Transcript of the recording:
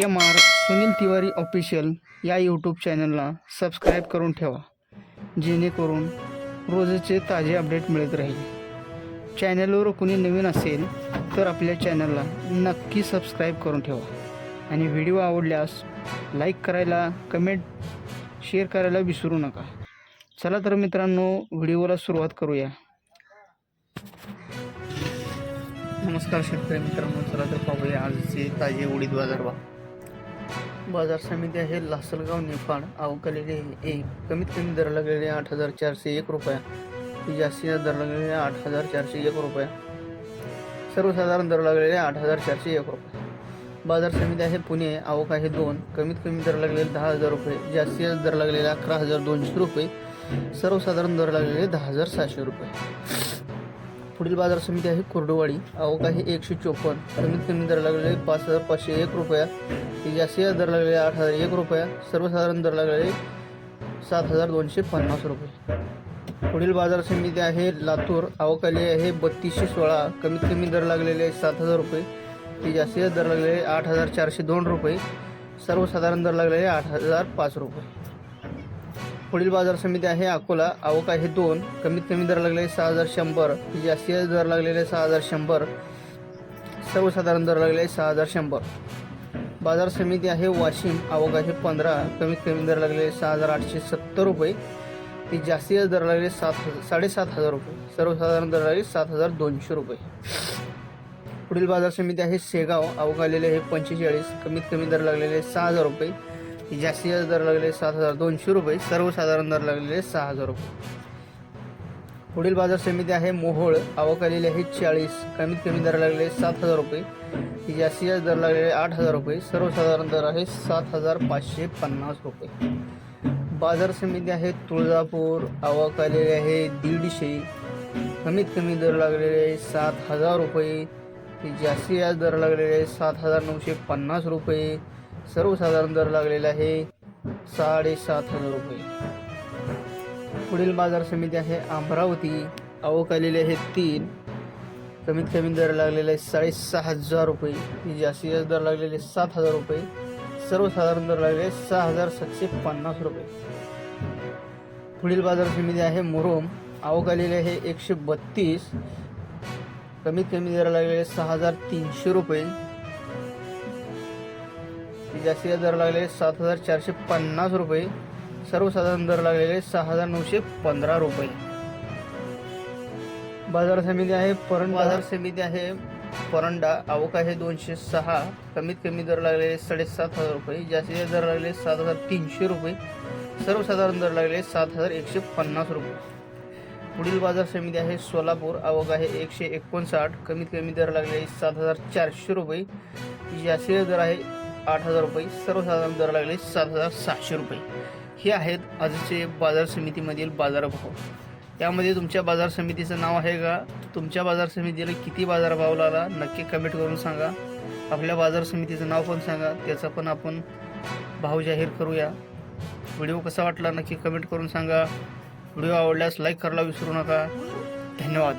M R Sunil Tiwari official या YouTube चॅनलला subscribe करून ठेवा जेणेकरून रोजचे ताजे अपडेट मिळत राहील. चॅनलवर कुणी नवीन असेल तर आपल्या चॅनलला नक्की सबस्क्राईब करून ठेवा. आणि व्हिडिओ आवडल्यास लाईक करायला कमेंट शेअर करायला विसरू नका. चला तर मित्रांनो व्हिडिओला सुरुवात करूया. नमस्कार शेतकरी मित्रांनो चला तर पाहूया आजचे ताजे उडीद बाजार बा बाजार समिती आहे लासलगाव निफाड. अवकालेले एक. कमीत कमी दर लागलेले आठ हजार चारशे एक रुपया. ते जास्तीत दर लागलेले आठ हजार चारशे एक रुपया. सर्वसाधारण दर लागलेले आठ हजार चारशे एक रुपये. बाजार समिती आहे पुणे आवक आहे दोन. कमीत कमी दर लागलेले दहा हजार रुपये. जास्तीत दर लागलेले अकरा हजार दोनशे रुपये. सर्वसाधारण दर लागलेले दहा हजार सहाशे रुपये. पुढील बाजार समिती आहे कुर्डुवाडी. आवक आहे एकशे चोपन्न. कमीत कमी दर लागलेले पाच हजार पाचशे एक रुपया. ते जास्तीत दर लागलेले आठ हजार एक रुपया. सर्वसाधारण दर लागलेले सात हजार दोनशे पन्नास रुपये. पुढील बाजार समिती आहे लातूर. आवक आली आहे बत्तीसशे सोळा. कमीत कमी दर लागलेले सात हजार रुपये. ते जास्तीत दर लागलेले आठ हजार चारशे दोन रुपये. सर्वसाधारण दर लागलेले आठ हजार पाच रुपये. पुढील बाजार समिती आहे अकोला. आवक आहे दोन. कमीत कमी दर लागलेले सहा हजार शंभर. जास्तीत दर लागलेले सहा हजार शंभर. सर्वसाधारण दर लागलेले सहा हजार शंभर. बाजार समिती आहे वाशिम. आवक आहे पंधरा. कमीत कमी दर लागलेले सहा हजार आठशे सत्तर रुपये. ते जास्तीत दर लागलेले सात हजार साडेसात हजार रुपये. सर्वसाधारण दर लागले सात हजार दोनशे रुपये. पुढील बाजार समिती आहे शेगाव. आवक आलेले आहे पंचेचाळीस. कमीत कमी दर लागलेले सहा हजार रुपये. ते जास्तीत दर लागलेले सात हजार दोनशे रुपये सर्वसाधारण दर लागलेले सहा हजार रुपये. पुढील बाजार समिती आहे मोहोळ. आवक आलेली आहे चाळीस. कमीत कमी दर लागलेले सात हजार रुपये. ते जास्तीत दर लागलेले आठ हजार रुपये. सर्वसाधारण दर आहे सात हजार पाचशे पन्नास रुपये. बाजार समिती आहे तुळजापूर. आवक आलेली आहे दीडशे. कमीत कमी दर लागलेले सात हजार रुपये. ते जास्तीत दर लागलेले सात हजार नऊशे पन्नास रुपये. सर्वसाधारण दर लागलेला आहे साडेसात हजार रुपये. पुढील बाजार समिती आहे अमरावती. आवक आलेली आहे तीन. कमीत कमी दर लागलेले आहे साडेसहा हजार रुपये. ते जास्तीत दर लागलेले सात हजार रुपये. सर्वसाधारण दर लागलेले सहा हजार सातशे पन्नास रुपये. पुढील बाजार समिती आहे मुरुम. आवक आलेली आहे एकशे बत्तीस. कमीत कमी दर लागलेले सहा हजार तीनशे रुपये. जास्तीत दर लागलेले सात हजार चारशे पन्नास रुपये. सर्वसाधारण दर लागलेले सहा हजार नऊशे पंधरा रुपये. बाजार समिती आहे परण बाजार समिती आहे परंडा. आवक आहे दोनशे सहा. कमीत कमी दर लागलेले साडेसात हजार रुपये. जास्तीत दर लागलेले सात हजार तीनशे रुपये. सर्वसाधारण दर लागलेले सात हजार एकशे पन्नास रुपये. पुढील बाजार समिती आहे सोलापूर. आवक आहे एकशे एकोणसाठ. कमीत कमी दर लागलेले सात हजार चारशे रुपये. जास्तीत दर आहे आठ हजार रुपये सर्वसाधारण दर लागले सात हजार सहाशे रुपये. हे आहेत आजचे बाजार समितीमधील बाजारभाव. यामध्ये तुमच्या बाजार समितीचं नाव आहे का? तुमच्या बाजार समितीला किती बाजारभाव लागला? नक्की कमेंट करून सांगा. आपल्या बाजार समितीचं नाव पण सांगा. त्याचा पण आपण भाव जाहीर करूया. व्हिडिओ कसा वाटला नक्की कमेंट करून सांगा. व्हिडिओ आवडल्यास लाईक करायला विसरू नका. धन्यवाद.